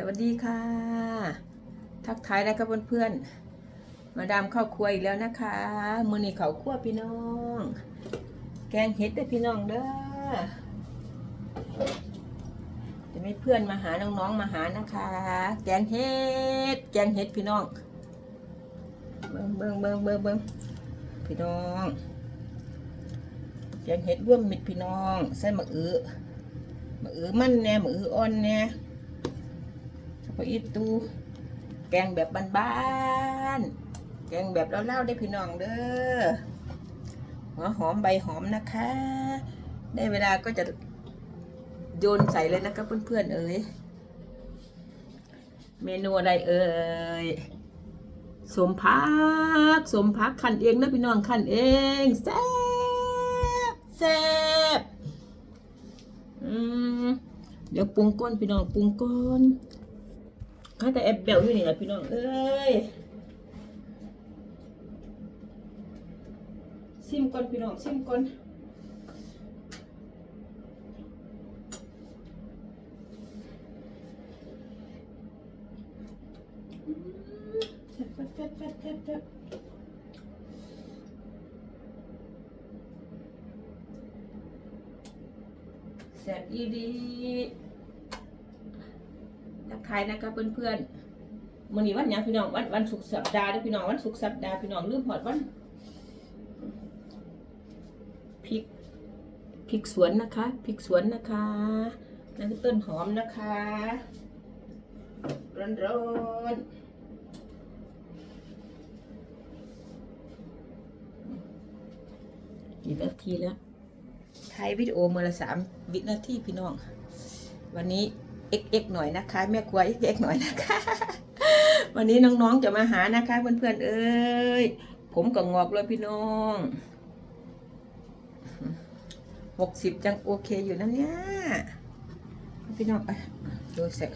สวัสดีค่ะ ทักทายนะครับเพื่อนๆมาดามเข้าวครัวอีกแล้วนะคะ มือนี้เขาวครัวพี่น้อง แกงเห็ดได้พี่น้องเด้อจะมีเพื่อนมาหาน้องๆมาหานะคะ แกงเห็ดแกงเห็ดพี่น้องเบิ้งเบิ้งเบิ้งเบิ้งเบิ้งพี่น้องแกงเห็ดร่วมมิตรพี่น้องใส่มะอือมะอือมันแน่มะอืออ่อนแน่ พออีตูแกงแบบบ้านๆแกงแบบเล่าๆได้พี่น้องเด้อหัวหอมใบหอมนะคะ ได้เวลาก็จะโยนใส่เลยนะคะเพื่อนๆเอ๋ยเมนูอะไรเอ่ยสมพักสมพักขันเองนะพี่น้องขันเองแซ่บแซ่บอืมเดี๋ยวปรุงก้นพี่น้องปรุงก้น ข้าแต่แอบเบลอยู่นี่แหละพี่น้อง เอ้ยซิมก่อนพี่น้องซิมก่อนแซ่บอีดี ทักทายนะครับเพื่อนๆมื้อนี้วันหยังพี่น้องวันวันศุกร์สัปดาห์เด้อพี่น้องวันศุกร์สัปดาห์พี่น้องลืมหอดวันพริกพริกสวนนะคะพริกสวนนะคะนั่นคือต้นหอมนะคะ ร้อนๆกี่นาทีแล้วถ่ายวิดีโอมือละสามวินาทีพี่น้อง วันนี้ เอ็กเอ็กหน่อยนะคะแม่ครัวเอ็กเอ็กหน่อยนะคะ วันนี้น้องๆจะมาหานะคะเพื่อนๆเอ้ยผมก็งอกเลยพี่น้องหกสิบจังโอเคอยู่นะเนี่ยพี่น้องไปโรยใส่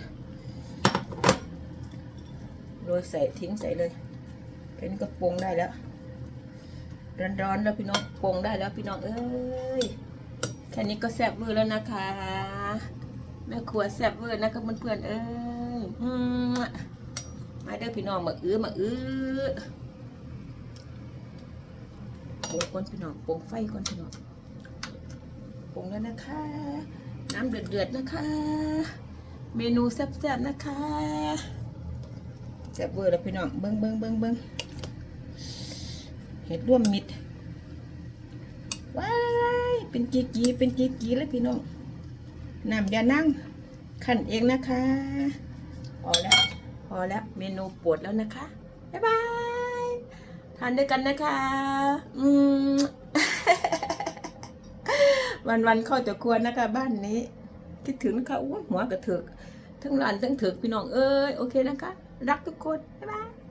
โรยใส่ทิ้งใส่เลยแค่นี้ก็ปรุงได้แล้ว ร้อนๆแล้วพี่น้องปรุงได้แล้วพี่น้องเอ้ยแค่นี้ก็แซ่บมือแล้วนะคะ แม่ครัวแซ่บเวอร์นะครับเพื่อนๆเอ้ยอืมาเด้อพี่น้องมาอื้อมาอื้อปงก่อนพี่น้องปงไฟก่อนพี่น้องปงแล้วนะคะ น้ำเดือดๆนะคะ เมนูแซ่บๆนะคะแซ่บเวอร์แล้วพี่น้องเบิ้งเบิ้งเบิ้งเบิ้งเห็ดร่วมมิตรว้ายเป็นกีกีเป็นกีกีแล้วพี่น้อง น้ำยานั่งขันเองนะคะ พอแล้ว พอแล้ว เมนูปวดแล้วนะคะ บ๊ายบาย ทานด้วยกันนะคะ อืม วันวันเข้าจะควรนะคะ บ้านนี้ คิดถึงนะคะอ้วหัวกระเถือกทั้งหลานทั้งเถือกพี่น้องเอ้ย โอเคนะคะ รักทุกคน บ๊ายบาย